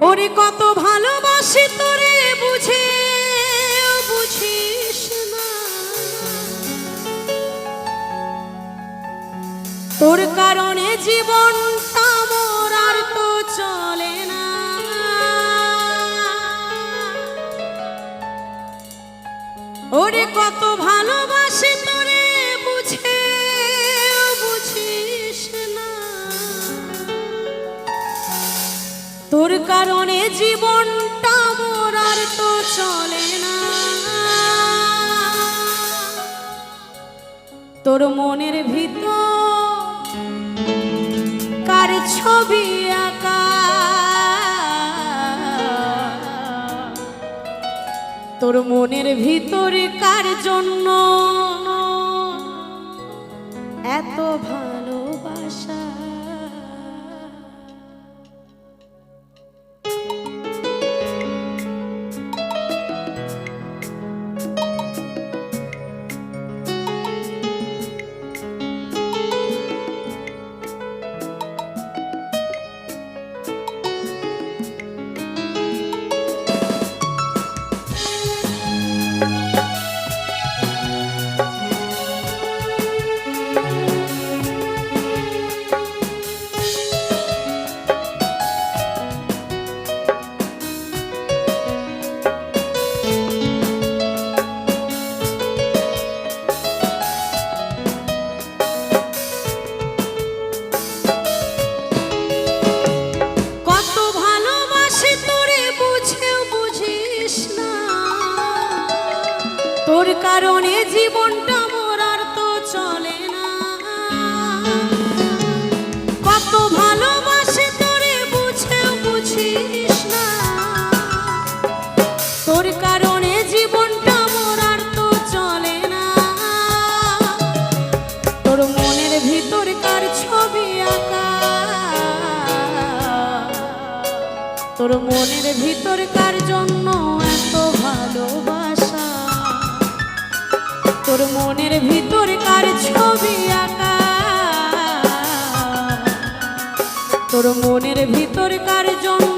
ওরে কত ভালোবাসি তোরে, বুঝে বুঝিস তোর কারণে জীবনটা মোর আর তো চলে না। ওরে কত ভালোবাসি জীবনটা মোর আর তো চলে না। তোর মনের ভিতর কার ছবি আঁকা। তোর মনের ভিতরে কার জন্য এত ভালোবাসা। তোর কারণে জীবনটা মোর আর তো চলে না। কত ভালোবাসি তোরে বুঝেও বুঝিস না। তোর কারণে জীবনটা মোর আর তো চলে না। তোর মনের ভিতরকার ছবি আঁকা। তোর মনের ভিতর কার জন্য এত ভালোবাসা। তোর মনের ভিতর কার ছবি আঁকা। তোর মনের ভিতর কার জন্য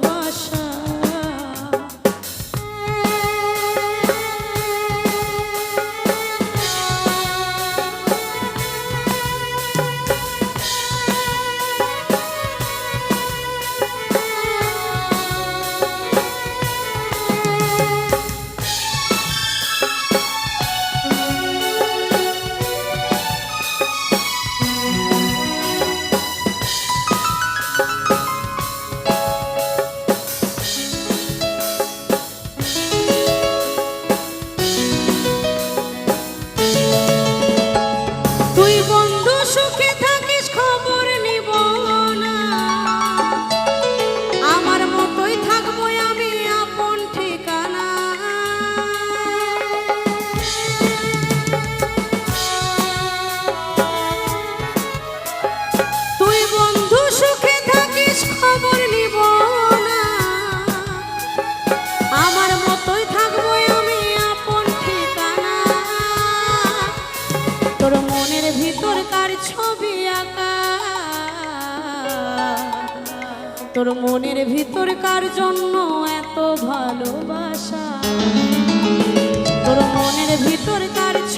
তোর মনের ভিতর কার জন্য এত ভালোবাসা। তোর মনের ভিতর কার ছ